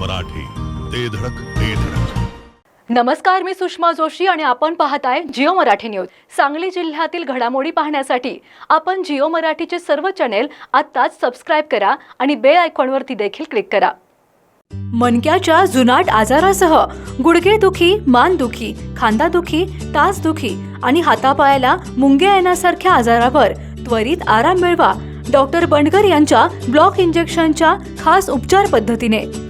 मराठी. ते धडक ते धडक. नमस्कार मी सुषमा जोशी आणि आपण पाहताय जिओ मराठी न्यूज. सांगली जिल्ह्यातील घडामोडी पाहण्यासाठी आपण जिओ मराठीचे सर्व चॅनेल आत्ताच सबस्क्राईब करा आणि बेल आयकॉनवरती देखील क्लिक करा. मनक्याच्या जुनाट आजारासह गुडघेदुखी मानदुखी खांदादुखी तासदुखी आणि हातापायाला मुंग्या येण्यासारख्या आजारावर त्वरित आराम मिळवा. डॉक्टर बंडगर यांच्या ब्लॉक इंजेक्शनच्या खास उपचार पद्धतीने.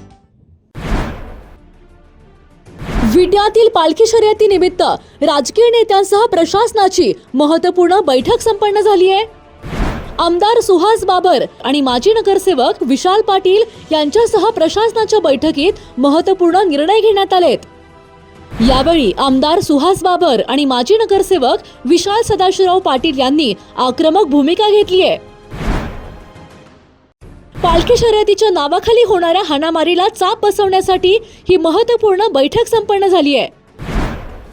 विड्यातील पालखी शर्यतीनिमित्त राजकीय नेत्यांसह प्रशासनाची महत्त्वपूर्ण बैठक संपन्न झाली आहे. आमदार सुहास बाबर आणि माजी नगरसेवक विशाल पाटील यांच्यासह प्रशासनाच्या बैठकीत महत्त्वपूर्ण निर्णय घेण्यात आलेत. यावेळी आमदार सुहास बाबर आणि माजी नगरसेवक विशाल सदाशिवराव पाटील यांनी आक्रमक भूमिका घेतली आहे. पालखी शर्यतीच्या नावाखाली होणाऱ्या हाणामारीला चाप बसवण्यासाठी ही महत्त्वपूर्ण बैठक संपन्न झाली आहे.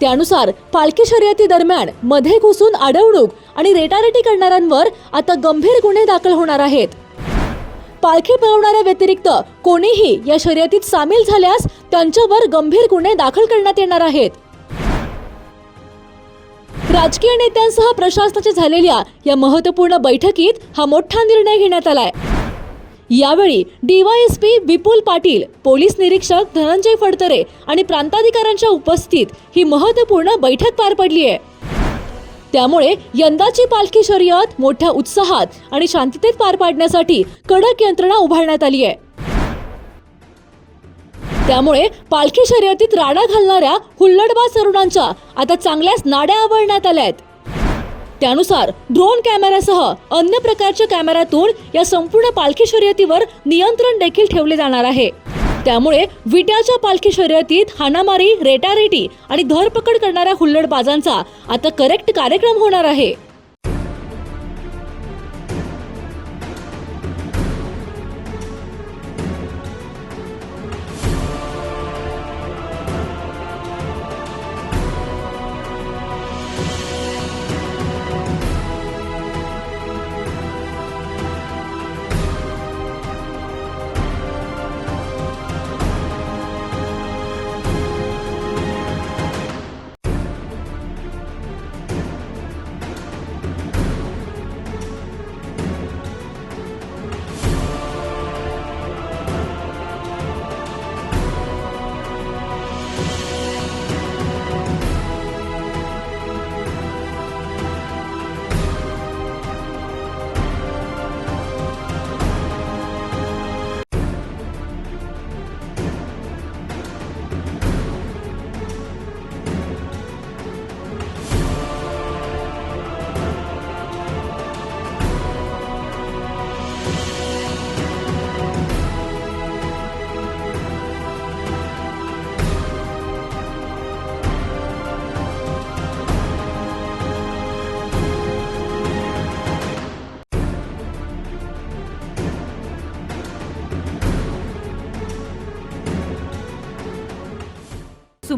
त्यानुसार पालखी शर्यती दरम्यानमध्ये घुसून अडवणूक आणि रेटारेटी करणाऱ्यांवर आता गंभीर गुन्हे दाखल होणार आहेत. पालखी पळवणाऱ्या व्यतिरिक्त कोणीही या शर्यतीत सामील झाल्यास त्यांच्यावर गंभीर गुन्हे दाखल करण्यात येणार आहेत. राजकीय नेत्यांसह प्रशासनाच्या झालेल्या या महत्त्वपूर्ण बैठकीत हा मोठा निर्णय घेण्यात आलाय. यावेळी डीवायएसपी विपुल पाटील पोलीस निरीक्षक धनंजय फडतरे आणि प्रांताधिकाऱ्यांच्या उपस्थित ही महत्त्वपूर्ण बैठक पार पडली आहे. त्यामुळे यंदाची पालखी शर्यत मोठ्या उत्साहात आणि शांततेत पार पाडण्यासाठी कडक यंत्रणा उभारण्यात आली आहे. त्यामुळे पालखी शर्यतीत राडा घालणाऱ्या हुल्लडबाज तरुणांच्या आता चांगल्याच नाड्या आवळण्यात आल्या आहेत. त्यानुसार ड्रोन कॅमेऱ्यासह अन्य प्रकारच्या कॅमेऱ्यातून या संपूर्ण पालखी शर्यतीवर नियंत्रण देखील ठेवले जाणार आहे. त्यामुळे विट्याच्या पालखी शर्यतीत हाणामारी रेटारेटी आणि धरपकड करणाऱ्या हुल्लडबाजांचा आता करेक्ट कार्यक्रम होणार आहे.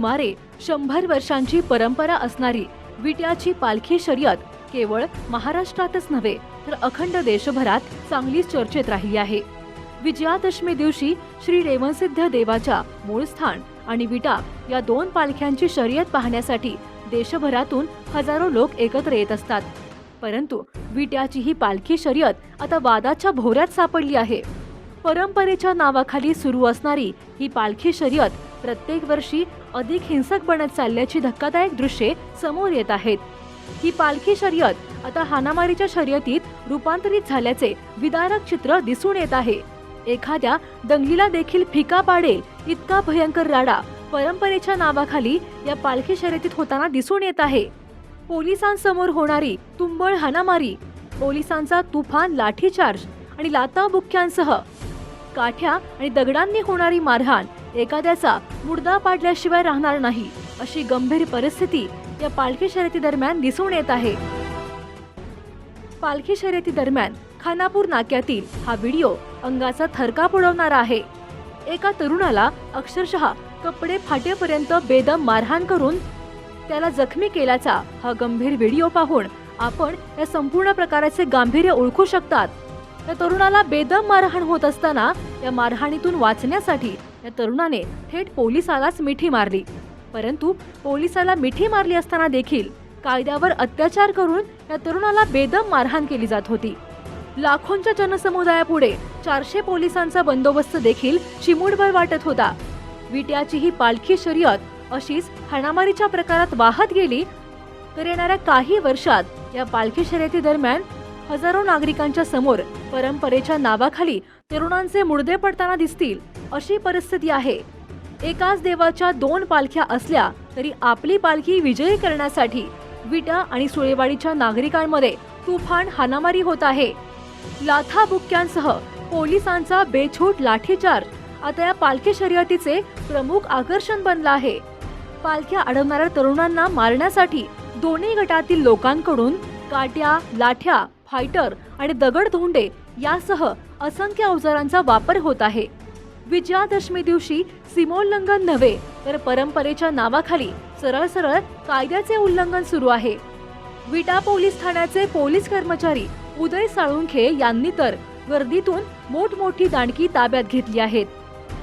सुमारे शंभर वर्षांची परंपरा असणारी विट्याची पालखी शर्यत केवळ महाराष्ट्रातच नव्हे तर अखंड देशभरात चांगलीच चर्चेत राहिली आहे. विजयादशमी दिवशी श्री रेवणसिद्ध देवाच्या मूळ स्थान आणि विटा या दोन पालख्यांची शर्यत पाहण्यासाठी देशभरातून हजारो लोक एकत्र येत असतात. परंतु विट्याची ही पालखी शर्यत आता वादाच्या भोवऱ्यात सापडली आहे. परंपरेच्या नावाखाली सुरू असणारी ही पालखी शर्यत प्रत्येक वर्षी अधिक हिंसक बनत चालल्याची धक्कादायक दृश्ये समोर येत आहेत. ही पालखी शर्यत आता हानामारीच्या शर्यतीत रूपांतरित झाल्याचे विदारक चित्र दिसून येत आहे. एखाद्या दंगलीला देखील फिका पाडेल इतका भयंकर राडा परंपरेच्या नावाखाली या पालखी शर्यतीत होताना दिसून येत आहे. पोलिसांसमोर होणारी तुंबळ हाणामारी पोलिसांचा तुफान लाठीचार्ज आणि लाताबुक्क्यांसह काठ्या आणि दगडांनी होणारी मारहाण एखाद्याचा मुर्दा पाडल्याशिवाय राहणार नाही अशी गंभीर परिस्थिती या पालखी शर्यती दरम्यान दिसून येत आहे. पालखी शर्यती दरम्यान खानापूर नाक्यातील हा व्हिडिओ अंगाचा थरकाप उडवणारा आहे. एका तरुणाला अक्षरशः कपडे फाटेपर्यंत बेदम मारहाण करून त्याला जखमी केल्याचा हा गंभीर व्हिडिओ पाहून आपण या संपूर्ण प्रकाराचे गांभीर्य ओळखू शकतात. या तरुणाला बेदम मारहाण होत असताना या मारहाणीतून वाचण्यासाठी या तरुणाने थेट पोलिसालाच मिठी मारली. परंतु पोलिसाला मिठी मारली असताना देखील कायद्यावर अत्याचार करून या तरुणाला बेदम मारहाण केली जात होती. लाखोंच्या जनसमुदायापुढे चारशे पोलिसांचा बंदोबस्त देखील चिमूटभर वाटत होता. विट्याची ही पालखी शर्यत अशीच हाणामारीच्या प्रकारात वाहत गेली तर येणाऱ्या काही वर्षात या पालखी शर्यती दरम्यान हजारो नागरिकांच्या समोर परंपरेच्या नावाखाली तरुणांचे मुडदे पडताना दिसतील अशी परिस्थिती आहे. एकाच देवाच्या दोन पालख्या असल्या तरी आपली पालखी विजयी करण्यासाठी विटा आणि सुळेवाडीच्या नागरिकांमध्ये तुफान हानामारी होत आहे. लाथाबुक्क्यांसह पोलिसांचा बेछूट लाठीचार्ज आता या पालखी शर्यतीचे प्रमुख आकर्षण बनलं आहे. पालख्या अडवणाऱ्या तरुणांना मारण्यासाठी दोन्ही गटातील लोकांकडून काट्या लाठ्या फायटर आणि दगड धोंडे यासह असंख्य अवजारांचा वापर होत आहे. विजयादशमी दिवशी सीमोल्लंघन नव्हे तर परंपरेच्या नावाखाली सरळ सरळ कायद्याचे उल्लंघन सुरू आहे. विटा पोलीस ठाण्याचे पोलीस कर्मचारी उदय साळुंखे यांनी तर गर्दीतून मोठमोठी दांडकी ताब्यात घेतली आहेत.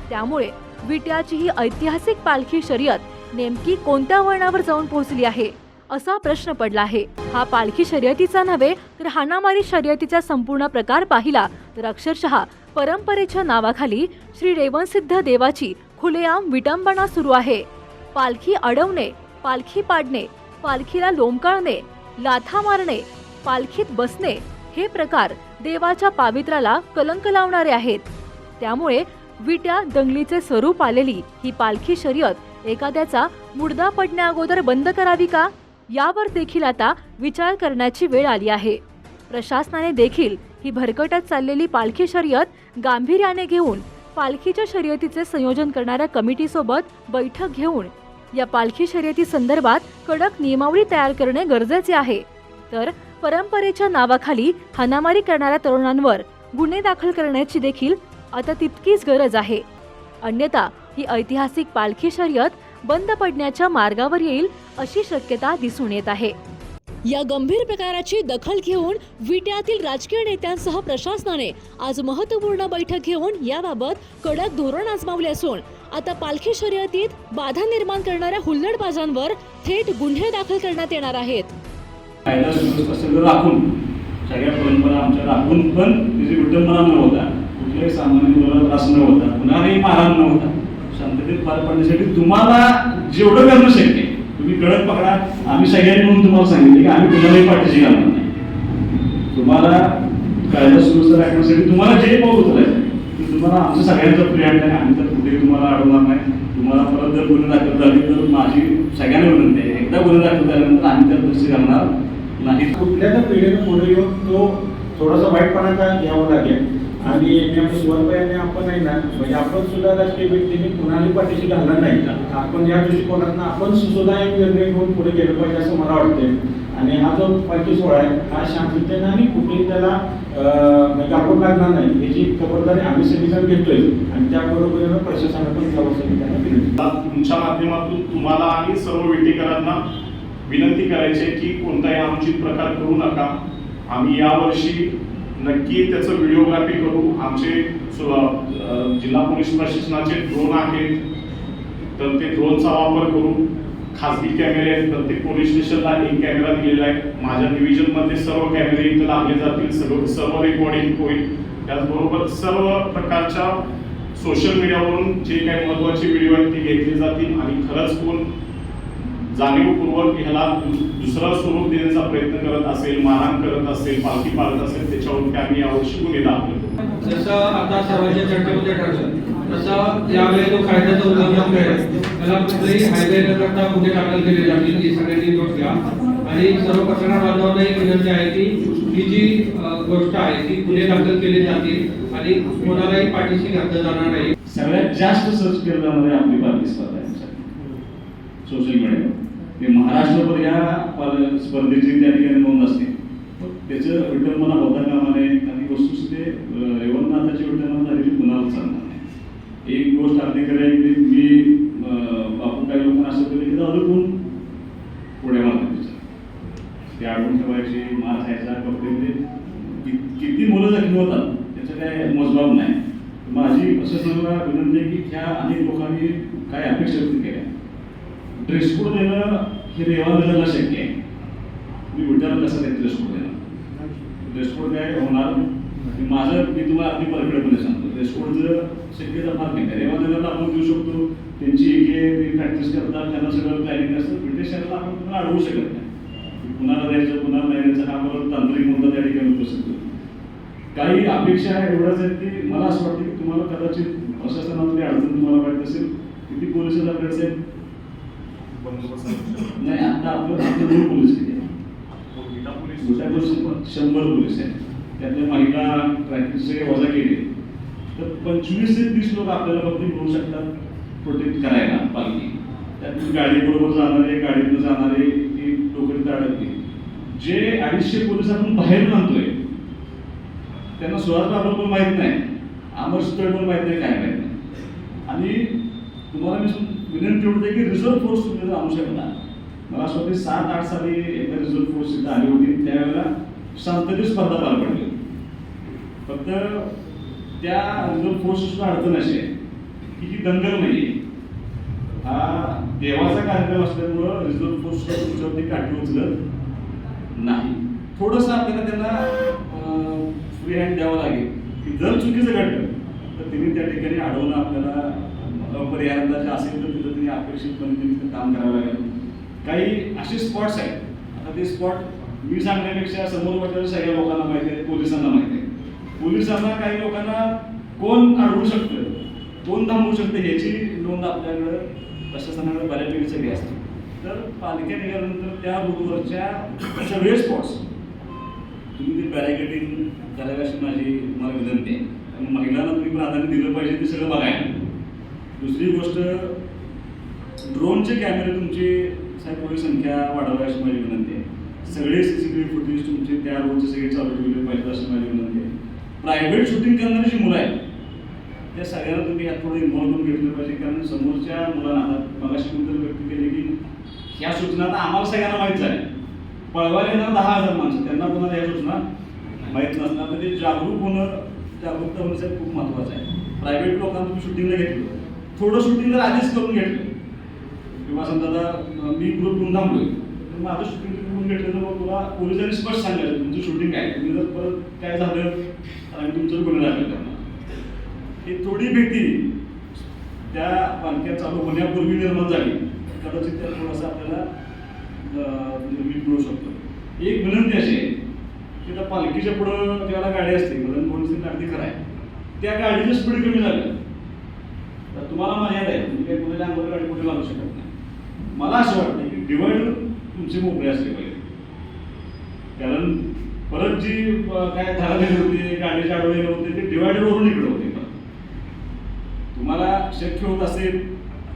त्यामुळे विट्याची ही ऐतिहासिक पालखी शर्यत नेमकी कोणत्या वळणावर जाऊन पोहोचली आहे असा प्रश्न पडला आहे. हा पालखी शर्यतीचा नव्हे तर हाणामारी शर्यतीचा संपूर्ण प्रकार पाहिला तर अक्षरशः परंपरेच्या नावाखाली श्री रेवणसिद्ध देवाची खुलेआम विटंबना सुरू आहे. पालखी अडवणे पालखी पाडणे पालखीला लोंबकाळणे लाथा मारणे पालखीत बसणे हे प्रकार देवाच्या पावित्र्याला कलंक लावणारे आहेत. त्यामुळे विट्या दंगलीचे स्वरूप आलेली ही पालखी शर्यत एखाद्याचा मुर्दा पडण्या अगोदर बंद करावी का? यावर देखील आता विचार करण्याची वेळ आली आहे. प्रशासनाने देखील ही भरकटत चाललेली पालखी शर्यत गांभीर्याने घेऊन पालखीच्या शर्यतीचे संयोजन करणाऱ्या कमिटीसोबत बैठक घेऊन या पालखी शर्यती संदर्भात कडक नियमावली तयार करणे गरजेचे आहे. तर परंपरेच्या नावाखाली हाणामारी करणाऱ्या तरुणांवर गुन्हे दाखल करण्याची देखील आता तितकीच गरज आहे. अन्यथा ही ऐतिहासिक पालखी शर्यत बंद पडण्याच्या मार्गावर येईल अशी शक्यता दिसून येत आहे. या गंभीर प्रकाराची दखल घेऊन विट्यातील राजकीय नेत्यांसह प्रशासनाने आज महत्त्वपूर्ण बैठक घेऊन याबाबत कडक धोरण आजमावले असून आता पालखी शर्यतीत बाधा निर्माण करणाऱ्या हुल्लडबाजांवर थेट गुन्हे दाखल करण्यात येणार आहेत. कायदा राखून सगळ्या परंपरा आमच्या राखून पण त्याची विटंबना न होता कुठल्याही सामान्य मुलाला त्रास न होता कुणालाही मारहाण न होता शांततेत पार पाडण्यासाठी तुम्हाला जेवढं करणं शक्य तुम्ही कडक पकडा. आम्ही सगळ्यांनी म्हणून तुम्हाला सांगितले की आम्ही कुणालाही पाठीशी घालणार नाही. तुम्हाला कायदा सुव्यवस्था राखण्यासाठी तुम्हाला जे पाऊल उचलायचं ते तुम्हाला आमचं सगळ्यांचं प्रियांक आहे. आम्ही तर कुठेही तुम्हाला अडवणार नाही. तुम्हाला परत जर गुन्हे दाखल झाले तर माझी सगळ्यांना विनंती आहे. एकदा गुन्हे दाखल झाल्यानंतर आम्ही त्या दृष्टी घालणार नाही. कुठल्या तर पिढीनं पुढे येऊन तो थोडासा वाईटपणाचा घ्यावं लागेल. आणि स्वतःने आपण आहे ना म्हणजे आपण सुद्धा राजकीय व्यक्तीने कुणाला पाठीशी घालणार नाही आपण या दृष्टिकोनातून आपण सुद्धा एक निर्णय घेऊन पुढे गेलो पाहिजे असं मला वाटतंय. आणि हा जो पालखी सोहळा आहे हा शांततेने आणि कुठेही त्याला म्हणजे आपण लागणार नाही. याची खबरदारी आम्ही सगळीजण घेतोय आणि त्याबरोबरीनं प्रशासनाला पण घ्यावं त्यांना तुमच्या माध्यमातून तुम्हाला आणि सर्व वेटीकरांना विनंती करायची आहे की कोणताही अनुचित प्रकार करू नका. आम्ही यावर्षी नक्की त्याचं व्हिडिओग्राफी करू. आमचे जिल्हा पोलीस प्रशासनाचे ड्रोन आहेत. तर ते ड्रोनचा वापर करू. खासगी कॅमेरे आहेत. प्रत्येक पोलीस स्टेशनला एक कॅमेरा दिलेला आहे. माझ्या डिव्हिजनमध्ये सर्व कॅमेरे इथं लावले जातील. सर्व सर्व रेकॉर्डिंग होईल. त्याचबरोबर सर्व प्रकारच्या सोशल मीडियावरून जे काही महत्त्वाचे व्हिडिओ आहेत ते घेतले जातील. आणि खरंच कोण जाणीवपूर्वक ह्याला दुसरा स्वरूप देण्याचा प्रयत्न करत असेल मारहाण करत असेल पालखी पाळत असेल त्याच्यावरती आम्ही यावर्षी गुन्हे दाखल जसं आता सर्वांच्या चर्चेमध्ये ठरलं तसं यावेळी जो कायद्याचं उल्लंघन करेल त्याला कुठलेही हायवे न करता गुन्हे दाखल केले जातील ही सगळ्यांनी नोट घ्या आणि सर्व पत्रकार बांधवांना एक विनंती आहे की ही जी गोष्ट आहे ती गुन्हे दाखल केले जातील आणि कोणालाही पाठीशी घातलं जाणार नाही. सगळ्यात जास्त सर्च आपली पालखी स्पर्धा आहे सोशल मीडियावर ते महाराष्ट्रभर या स्पर्धेची त्या ठिकाणी नोंद असते. त्याचं विटंबना होता कामा नये आणि वस्तुस्थिती रेवणनाथाची विटंबना झालेली कुणाला चालणार नाही. एक गोष्ट अगदी करायची मी बापू काही लोकांना असं केलं की अडकून कोण? पुढे मागतो त्याचं ते आडून ठेवायची मार खायचा कपडे किती मुलं जखमी होतात त्याचं काय मोजबाब नाही. माझी असं सांगा विनंती आहे की ह्या अनेक लोकांनी काय अपेक्षा व्यक्त केल्या? ड्रेस कोड देणं हे रेवांदनाला शक्य आहे. मी विचार कसं नाही रेस्टोर कोड रेस्टोर काय होणार? माझं मी तुम्हाला अगदी परफेक्टपणे सांगतो. ड्रेस जर शक्यता फार नाही. आहे रेवांदनाला आपण देऊ शकतो. त्यांची एक प्रॅक्टिस करतात. त्यांना सगळं प्लॅनिंग असतं. ब्रिटिश आपण कुणाला अडवू शकत नाही. कुणाला द्यायचं कुणाला नाही द्यायचं हा परत तांत्रिक मुद्दा त्या ठिकाणी उपस्थित काही अपेक्षा एवढ्याच आहेत की मला असं वाटतं की तुम्हाला कदाचित प्रशासनामध्ये अडचण तुम्हाला वाटत असेल किती पोलीस आपल्याकडे आहेत नाही आता आपलं आपलं दोन पोलीस पोलीस शंभर पोलीस आहेत. त्यातल्या महिला ट्रॅफिक सगळे वजा केले. तर पंचवीस ते तीस लोक आपल्याला फक्त मिळू शकतात प्रोटेक्ट करायला पालखी. त्यातून गाडी बरोबर जाणारे गाडीतून जाणारे ती लोक तिथे अडकली जे अडीचशे पोलीस आपण बाहेर आणतोय त्यांना सुहास बाबर पण माहीत नाही. अमर सुतळ पण माहीत नाही काय माहीत नाही. आणि तुम्हाला मी विनंती एवढी की रिझर्व्ह फोर्स तुम्ही जर आणू शकता मला असं वाटतं सात आठ साली एकदा रिझर्व्ह फोर्स इथं आली होती त्यावेळेला शांततेत स्पर्धा पार पडली. फक्त त्या रिझर्व्ह फोर्स सुद्धा अडचण अशी आहे की ही दंगल नाही हा देवाचा कार्यक्रम असल्यामुळं रिझर्व्ह फोर्स सुद्धा तुमच्यावरती काठी उचलत नाही. थोडंसं आपल्याला त्यांना फ्री हँड द्यावं लागेल. की जर चुकीचं घडलं तर तिने त्या ठिकाणी अडवणं आपल्याला पर्यायांदा जे असेल तर तिथं अपेक्षितपणे तिथे काम करावं लागेल. काही असे स्पॉट्स आहेत. आता ते स्पॉट मी सांगण्यापेक्षा समोर वाटलेल्या सगळ्या लोकांना माहिती आहे पोलिसांना माहिती आहे पोलिसांना काही लोकांना कोण अडवू शकतं? कोण थांबवू शकतं? ह्याची नोंद आपल्याकडं प्रशासनाकडे बऱ्यापैकी सगळी असते. तर पालख्या निघाल्यानंतर त्या रूटवरच्या सगळे स्पॉट्स तुम्ही ते पॅरागेटिंग करावे अशी माझी तुम्हाला विनंती आहे. आणि महिलांना तुम्ही प्राधान्य दिलं पाहिजे ते सगळं बघायला. दुसरी गोष्ट ड्रोनचे कॅमेरे तुमचे साहेब थोडी संख्या वाढवावी अशी माझी विनंती आहे. सगळे C C T V footage तुमचे त्या रोडचे सगळे चालू ठेवले पाहिजे अशी माझी विनंती आहे. प्रायव्हेट शूटिंग करणारी जी मुलं आहेत त्या सगळ्यांना तुम्ही यात थोडं इन्व्हॉल्व करून घेतलं पाहिजे. कारण समोरच्या मुलांना आता मगाशी कोणतरी व्यक्त केली की ह्या सूचना आता आम्हाला सगळ्यांना माहीत झाल्या. पळवायला येणार दहा हजार माणसं त्यांना कोणाला ह्या सूचना माहीत नसणार. तर ते जागरूक होणं जागरूकता होण्यासाठी खूप महत्त्वाचं आहे. प्रायव्हेट लोकांना तुम्ही शूटिंगला घेतलं. थोडं शूटिंग जर आधीच करून घेतलं किंवा समजा आता मी ग्रुप घेऊन थांबलोय. तर माझं शूटिंग करून घेतलं तर मग तुला पोलिसांनी स्पष्ट सांगायचं तुमचं शूटिंग काय? तुम्ही जर परत काय झालं आणि तुमचं गुन्हे दाखल करणार ही थोडी भीती त्या पालख्या चालू होण्यापूर्वी निर्माण झाली. कदाचित त्या थोडासा आपल्याला म्हणजे निर्मित मिळू शकतो. एक विनंती अशी आहे की त्या पालखीच्या पुढं ज्याला गाडी असते मदन पोलीस अगदी खरं आहे. त्या गाडीचं स्पीड कमी झालं. तर तुम्हाला मर्यादा आहे. तुम्ही काही कुणाच्या अंगावर गाडी कुठे मारू शकत नाही. मला असं वाटतं की डिवाइड तुमचे मोकळे असले पाहिजे. कारण परत जी काय झालेली होती गाडीचे अडवलेले होते ते डिवायडरवरून इकडे होते. तुम्हाला शक्य होत असेल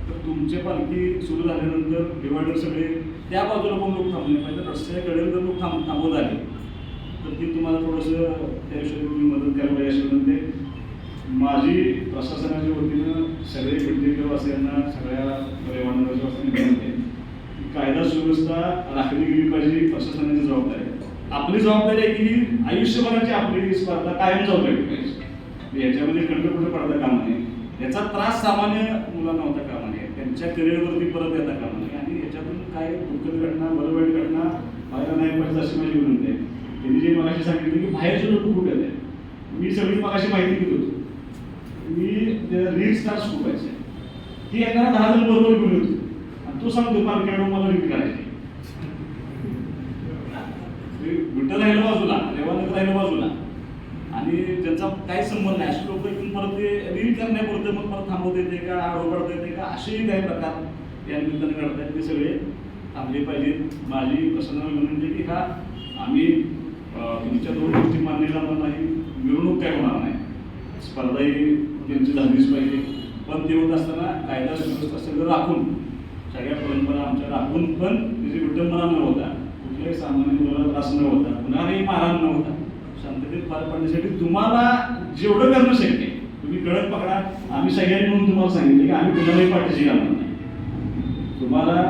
तर तुमचे पालखी सुरू झाल्यानंतर डिवायडर सगळे त्या बाजूला पण लोक थांबले पाहिजे रस्त्याकडे जर लोक थांब थांबवत आले तर ती तुम्हाला थोडंसं त्या विषयी तुम्ही मदत करायला पाहिजे अशी विनंती माझी प्रशासनाच्या वतीनं सगळे पिंपरीकरवासियांना सगळ्या पर्यावरणाच्या वतीने विनंती आहे की कायदा सुव्यवस्था राखली गेली पाहिजे प्रशासनाची जबाबदारी आहे. आपली जबाबदारी आहे की आयुष्यभराची आपली स्पर्धा कायम जबाबदारी पाहिजे. याच्यामध्ये खंडपट पडता कामा नये. याचा त्रास सामान्य मुलांना होता कामा नये. त्यांच्या करिअरवरती परत येता कामा नये. आणि याच्यातून काय दुःखद घटना बरं वाईट घटना व्हायला नाही पाहिजे अशी माझी विनंती आहे. त्यांनी जे मगाशी सांगितलं की बाहेरचे लोक कुठे आहे आहेत? मी सगळी मगाशी माहिती घेत होतो. रीड रील स्टार्स खूप व्हायचे ती येताना दहा जण बरोबर घेऊन होती. आणि तो सांग दुपार खेळून मला रीड करायची विठ्ठल राहिलं बाजूला रेवानंद राहिलं बाजूला. आणि ज्यांचा काही संबंध नाही. अशी लोक इथून परत ते रील करण्यापुरतं मग परत थांबवता येते का आडवडता येते का असेही काही प्रकार या निमित्ताने घडत आहेत. ते सगळे थांबले पाहिजेत. माझी प्रसन्न विनंती म्हणजे की हा आम्ही तुमच्या दोन गोष्टी मान्य करणार नाही. मिरवणूक काय होणार नाही. स्पर्धाही त्यांची झालीच पाहिजे पण ते होत असताना कायदा सुव्यवस्था सगळं राखून सगळ्या परंपरा आमच्या राखून पण त्याची विटंबना न होता कुठल्याही सामान्य मुलाला त्रास न होता कुणालाही मारहाण न होता शांततेत पार पाडण्यासाठी तुम्हाला जेवढं करणं शक्य तुम्ही कडक पकडा. आम्ही सगळ्यांनी म्हणून तुम्हाला सांगितलं की आम्ही कुणालाही पाठीशी घालणार नाही. तुम्हाला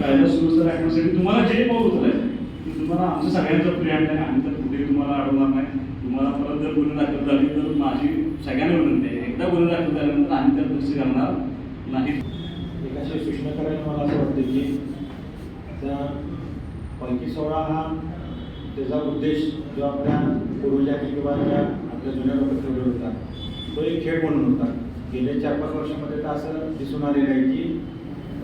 कायदा सुव्यवस्था राखण्यासाठी तुम्हाला जे पाऊल उचलायचं ते तुम्हाला आमचं सगळ्यांचं प्रिय आहे. आम्ही तर कुठेही तुम्हाला अडवणार नाही. तुम्हाला परत जर गुन्हे दाखल झाली तर माझी सगळ्यांना विनंती आहे एकदा गुन्हे दाखल झाल्यानंतर आम्ही त्यात लक्ष घालणार नाही. एक अशी सूचना करायला मला असं वाटतं की त्या पालखी सोहळा हा त्याचा उद्देश जो आपल्या पूर्वजांनी किंवा ज्या आपल्या जुन्या लोक ठेवले होता तो एक खेळ म्हणून होता. गेल्या चार पाच वर्षामध्ये तर असं दिसून आलेलं आहे की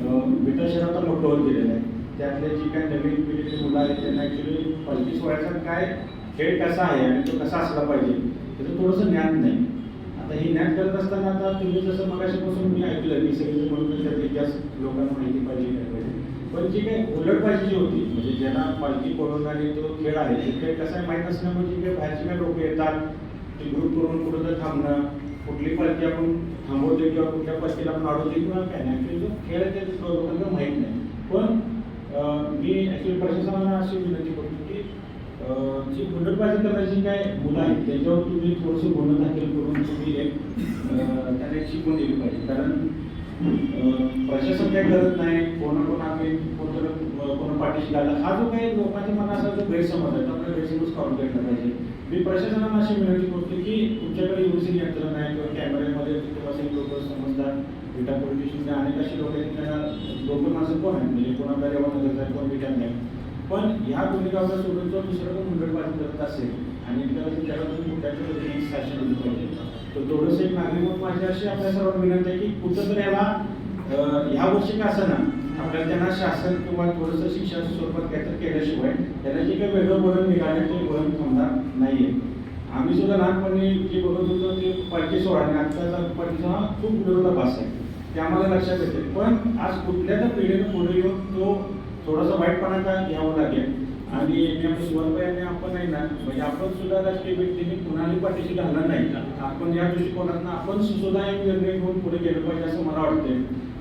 अं, विठ्ठल शहर आता मोठं होत गेलेलं आहे. त्यातले जी काही नवीन पिढीची मुलं आहेत त्यांना ॲक्च्युली पालखी सोहळ्याचा काय खेळ कसा आहे आणि तो कसा असला पाहिजे त्याचं थोडंसं ज्ञान नाही. आता हे ज्ञान करत असताना आता तुम्ही जसं मगाशीपासून मी ऐकलं की सगळे म्हणून त्याचा इतिहास लोकांना माहिती पाहिजे काय पाहिजे पण जी काही उलटबाजी जी होती म्हणजे ज्यांना पालखी पळून आणि तो खेळ आहे ते खेळ कसा आहे माहीत असणं जी काही बाहेरचे काही लोक येतात ते ग्रुप करून कुठं तर थांबणं कुठली पालखी आपण थांबवतो किंवा कुठल्या पालखीला आपण अडवतो किंवा काय नाही जो खेळ आहे ते लोकांना माहीत नाही पण अं, मी ॲक्च्युली प्रशासनाला अशी विनंती करतो की अं, जी हुंडटबाजी करण्याची काय मुलं आहेत त्याच्यावर तुम्ही थोडंसं गुन्हा दाखल करून तुम्ही एक त्यांना शिकून शिकवून दिली पाहिजे. कारण प्रशासन काय करत नाही कोणाकोणाकडे कोण आम्ही कोणतं कोण पाठीशी घाला हा जो काही लोकांच्या मनात जो गैरसमज आहे तो आपला गैरसमज काढून घेतला पाहिजे. मी प्रशासनाला अशी विनंती करतो की तुमच्याकडे एवढी यंत्रणा आहे किंवा कॅमेऱ्यामध्ये किंवा लोक समजतात विटा पोलीस अनेक असे लोक आहेत त्यांना लोक माणसं कोण आहेत म्हणजे कोणाला रेवानगरचा आहे कोण विटा नाही. पण ह्या भूमिकावर सोडून जर दुसरं पण मुंडटबाजी करत असेल आणि त्याला तुम्ही कुठल्याच्या शासन तर थोडंसं एक मागणी म्हणून माझी अशी आपल्या सर्वांना विनंती आहे की कुठं तर याला ह्या वर्षी का असं ना आपल्याला त्यांना शासन किंवा थोडंसं शिक्षणाच्या स्वरूपात काहीतरी केल्याशिवाय त्याला जे काही वेगळं वळण निघालं ते वळण थांबणार नाहीये. आम्ही सुद्धा लहानपणी जे बघत होतो ते पालखी सोहळा आणि आजचा पालखी सोहळा खूप विरोधाभास आहे. ते आम्हाला लक्षात येते. पण आज कुठल्या तर पिढीनं पुढे येऊन तो थोडंसं वाईटपणाचा घ्यावं लागेल. आणि मी आपण आहे आपण ना म्हणजे आपण सुद्धा राजकीय व्यक्तीने कुणाली पाठीशी घालणार नाही. आपण या दृष्टिकोनातून आपण सुद्धा एक निर्णय घेऊन पुढे गेलं पाहिजे असं मला वाटतंय.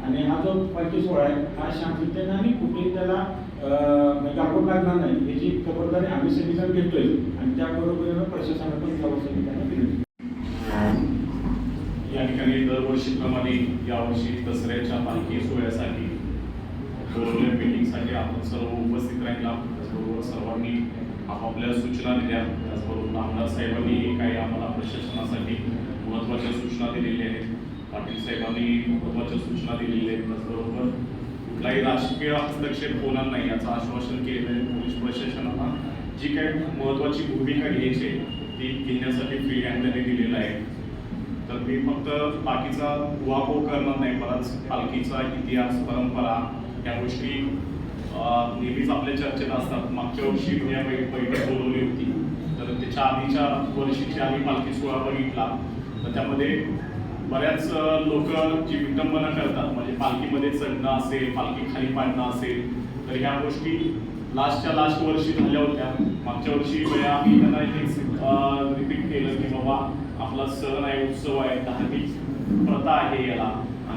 आणि हा जो पंचवीस सोहळा आहे हा शांततेने आणि कुठेही त्याला अं, म्हणजे लागणार नाही. याची खबरदारी आम्ही सगळीजण घेतोय. आणि त्याबरोबरीनं प्रशासनानं पण त्यावर त्यांना या ठिकाणी दरवर्षीप्रमाणे यावर्षी दसऱ्याच्या पालखी सोहळ्यासाठी मीटिंगसाठी आपण सर्व उपस्थित राहिला. त्याचबरोबर सर्वांनी आपापल्या सूचना दिल्या. त्याचबरोबर आमदार साहेबांनी काही आम्हाला प्रशासनासाठी महत्त्वाच्या सूचना दिलेल्या आहेत. पाटील साहेबांनी महत्त्वाच्या सूचना दिलेल्या आहेत. त्याचबरोबर कुठलाही राजकीय हस्तक्षेप होणार नाही याचं आश्वासन केलेलं आहे पोलीस प्रशासनाला. जी काही महत्त्वाची भूमिका घ्यायची आहे, ती घेण्यासाठी फ्री हँड त्यांनी दिलेलं आहे. तर मी फक्त बाकीचा उहापोह करणार नाही बराच पालखीचा इतिहास परंपरा या गोष्टी नेहमीच आपल्या चर्चेत असतात. मागच्या वर्षी मी या बैठक बोलवली होती. तर त्याच्या आधीच्या वर्षीची आम्ही पालखी सोहळा बघितला. तर त्यामध्ये बऱ्याच लोक जी विटंबना करतात. म्हणजे पालखीमध्ये चढणं असेल पालखी खाली पाडणं असेल. तर ह्या गोष्टी लास्टच्या लास्ट वर्षी झाल्या होत्या. मागच्या वर्षी वेळा आम्ही त्यांना रिपीट केलं की बाबा आपला सण आहे उत्सव आहे. धार्मिक प्रथा आहे याला.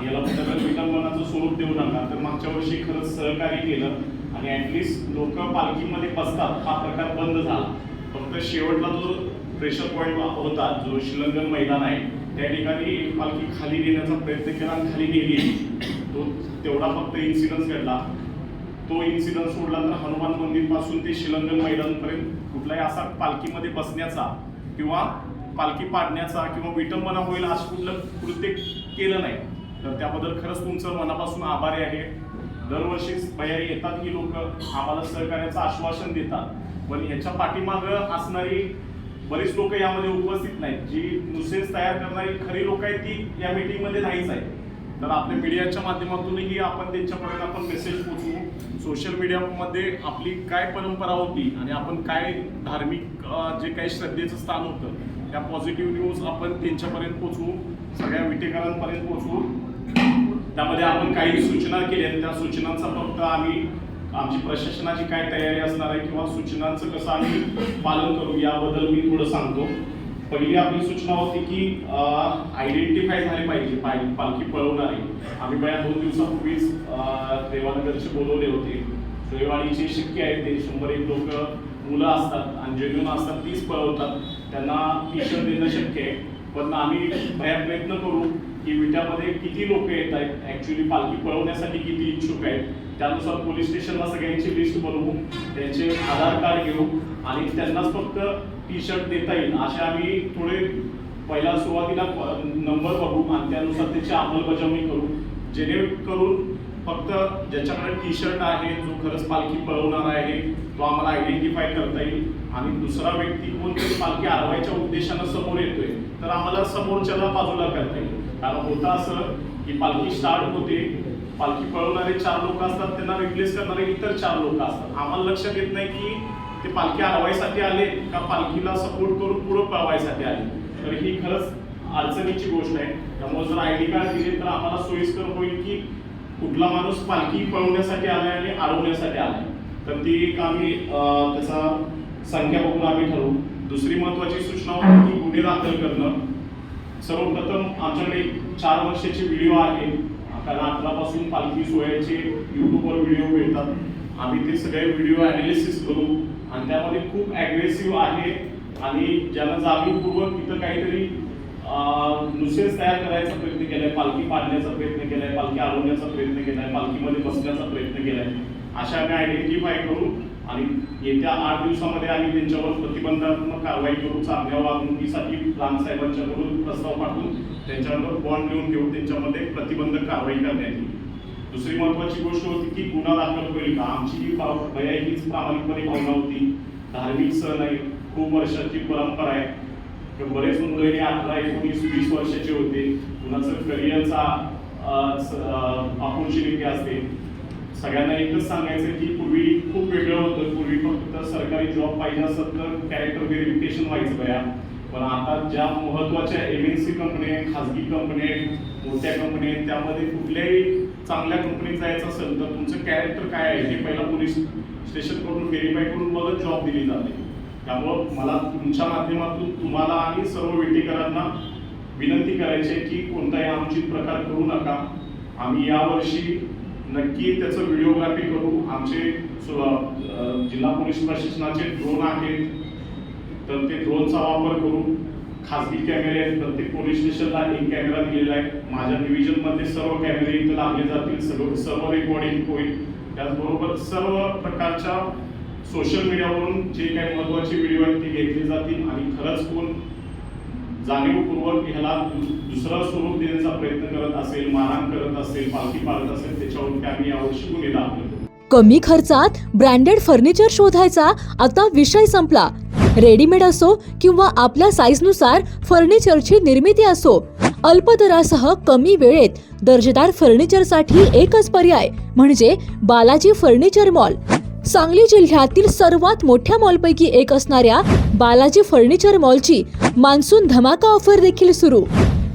याला कुठं विलंबनाचं स्वरूप देऊ नका. तर मागच्या वर्षी खरंच सहकार्य केलं आणि ॲटलिस्ट लोक पालखीमध्ये बसतात. हा प्रकार बंद झाला. फक्त शेवटला जो प्रेशर पॉईंट होता. जो शिलंगन मैदान आहे त्या ठिकाणी एक पालखी खाली नेण्याचा प्रयत्न केला आणि खाली नेली तो तेवढा फक्त इन्सिडन्स घडला. तो इन्सिडन्स सोडला तर हनुमान मंदिरपासून ते शिलंगन मैदानपर्यंत कुठलाही असा पालखीमध्ये बसण्याचा किंवा पालखी पाडण्याचा किंवा विटंबना होईल असं कुठलं कृत्य केलं नाही. तर त्याबद्दल खरंच तुमचं मनापासून आभारी आहे. दरवर्षी बयारी येतात ही लोक आम्हाला सहकार्याचं आश्वासन देतात. पण याच्या पाठीमागं असणारी बरीच लोक यामध्ये उपस्थित नाहीत. जी नुसेन्स तयार करणारी खरी लोक आहेत ती या मीटिंगमध्ये नाहीच आहे तर आपल्या मीडियाच्या माध्यमातूनही आपण त्यांच्यापर्यंत आपण मेसेज पोचवू सोशल मीडियामध्ये आपली काय परंपरा होती आणि आपण काय धार्मिक जे काही श्रद्धेचं स्थान होतं त्या पॉझिटिव्ह न्यूज आपण त्यांच्यापर्यंत पोचवू सगळ्या विटेकरांपर्यंत पोचवू त्यामध्ये आपण काही सूचना केल्या त्या सूचनांचा फक्त आम्ही आमची प्रशासनाची काय तयारी असणार आहे किंवा सूचनांचं कसं आम्ही पालन करू याबद्दल मी थोडं सांगतो. पहिली आपली सूचना होती की आयडेंटिफाय झाले पाहिजे पालखी पळवणारे. आम्ही बया दोन दिवसापूर्वीच अं, देवानगरचे बोलवले होते. रविवारीचे शक्य आहे ते शंभर एक लोक मुलं असतात आणि जेन्युन असतात तीच पळवतात. त्यांना टी शर्ट देणं शक्य आहे. पण आम्ही भया प्रयत्न करू की विट्यामध्ये किती लोक येत आहेत? ऍक्च्युली पालखी पळवण्यासाठी किती इच्छुक आहेत? त्यानुसार पोलीस स्टेशनला सगळ्यांची लिस्ट बनवू. त्यांचे आधार कार्ड घेऊ. आणि त्यांनाच फक्त टी शर्ट देता येईल. असे आम्ही थोडे पहिला सुरुवातीला नंबर बघू आणि त्यानुसार त्याची अंमलबजावणी करू. जेणेकरून फक्त ज्याच्याकडे टी शर्ट आहे जो खरंच पालखी पळवणार आहे तो आम्हाला आयडेंटिफाय करता येईल. आणि दुसरा व्यक्ती कोणतरी पालखी अडवायच्या उद्देशानं समोर येतोय तर आम्हाला समोरच्याला बाजूला करता येईल. कारण होतं असं की पालखी स्टार्ट होते पालखी पळवणारे चार लोक असतात त्यांना रिप्लेस करणारे इतर चार लोक असतात. आम्हाला लक्षात येत नाही की ते पालखी हलवायसाठी आले का पालखीला सपोर्ट करून पुढं पळवायसाठी आले. तर ही खरंच अडचणीची गोष्ट आहे. त्यामुळे जर आय डी कार्ड दिले तर आम्हाला सोयीस्कर होईल की कुठला माणूस पालखी पळवण्यासाठी आलाय आणि अडवण्यासाठी आलाय. तर ती एक आम्ही त्याचा संख्या बघून आम्ही ठरवू. दुसरी महत्वाची सूचना होती की गुन्हे दाखल करणं. सर्वप्रथम आमच्याकडे एक चार वर्षाचे व्हिडिओ आहे. कारण अकरापासून पालखी सोहळ्याचे युट्यूबवर व्हिडिओ मिळतात. आम्ही ते सगळे व्हिडिओ अनालिसिस करू. आणि त्यामध्ये खूप ॲग्रेसिव्ह आहे. आणि ज्याला जाणीवपूर्वक तिथं काहीतरी नुसेस तयार करायचा प्रयत्न केलाय पालखी पाडण्याचा प्रयत्न केलाय पालखी अडवण्याचा प्रयत्न केलाय पालखीमध्ये बसण्याचा प्रयत्न केलाय. अशा आम्ही आयडेंटिफाय करू आणि येत्या आठ दिवसामध्ये आम्ही त्यांच्यावर प्रतिबंधात्मक कारवाई करू चांगल्या वागणुकीसाठी रामसाहेबांच्याकडून प्रस्ताव पाठवून त्यांच्यावर बॉन्ड लिहून घेऊन त्यांच्यामध्ये प्रतिबंधक कारवाई करण्यात येईल. दुसरी महत्वाची गोष्ट होती की गुन्हा दाखल होईल. का आमची ही भाव- भया हीच प्रामाणिकपणे भावना होती. धार्मिक सण आहे खूप वर्षाची परंपरा आहे. तर बरेच मुलं हे अठरा एकोणीस वीस वर्षाचे होते. कुणाचं करिअरचा ऑपॉर्च्युनिटी असते. सगळ्यांना एकच सांगायचं की पूर्वी खूप वेगळं होतं. पूर्वी फक्त सरकारी जॉब पाहिजे असत तर कॅरेक्टर व्हेरिफिकेशन व्हायचं बया. पण आता ज्या महत्त्वाच्या एम एन सी कंपनी आहेत खाजगी कंपनी आहेत मोठ्या कंपनी आहेत त्यामध्ये कुठल्याही चांगल्या कंपनीत जायचं असेल तर तुमचं कॅरेक्टर काय आहे हे पहिला पोलीस स्टेशनकडून व्हेरीफाय करून मगच जॉब दिली जाते. त्यामुळं मला तुमच्या माध्यमातून तुम्हाला आणि सर्व वेटीकरांना विनंती करायची आहे की कोणताही अनुचित प्रकार करू नका. आम्ही यावर्षी नक्की त्याचं व्हिडिओग्राफी करू. आमचे जिल्हा पोलीस प्रशासनाचे ड्रोन आहेत. तर ते ड्रोनचा वापर करू. खासगी कॅमेरे आहेत. प्रत्येक पोलीस स्टेशनला एक कॅमेरा दिलेला आहे. माझ्या डिव्हिजनमध्ये सर्व कॅमेरे इथं लावले जातील. सर्व सर्व रेकॉर्डिंग होईल. त्याचबरोबर सर्व प्रकारच्या सोशल मीडियावरून जे काही महत्त्वाचे व्हिडिओ आहेत ते घेतले जातील. आणि खरंच कोण जाणीवपूर्वक ह्याला दु- दुसरं स्वरूप देण्याचा प्रयत्न करत असेल मारहाण करत असेल पालखी पाळत असेल त्याच्यावरती आम्ही यावर्षी गुन्हे दाखल कमी खर्चात ब्रँडेड फर्निचर शोधायचा आता विषय संपला. रेडीमेड असो किंवा आपल्या साईजनुसार फर्निचरची निर्मिती असो अल्प दरासह कमी वेळेत दर्जेदार फर्निचरसाठी एकच पर्याय म्हणजे बालाजी फर्निचर मॉल. सांगली जिल्ह्यातील सर्वात मोठ्या मॉलपैकी एक असणाऱ्या बालाजी फर्निचर मॉलची मान्सून धमाका ऑफर देखील सुरू.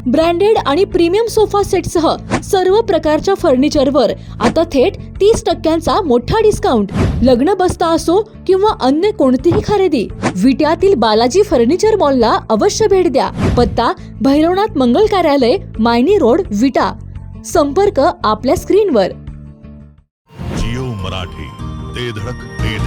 ब्रँडेड आणि प्रीमियम सोफा सेटसह सर्व प्रकारच्या फर्निचरवर आता थेट तीस टक्क्यांचा मोठा डिस्काउंट. लग्न बसता असो किंवा अन्य कोणतीही खरेदी विट्यातील बालाजी फर्निचर मॉलला अवश्य भेट द्या. पत्ता भैरवनाथ मंगल कार्यालय मायनी रोड विटा. संपर्क आपल्या स्क्रीनवर. जिओ मराठी. ते धडक ते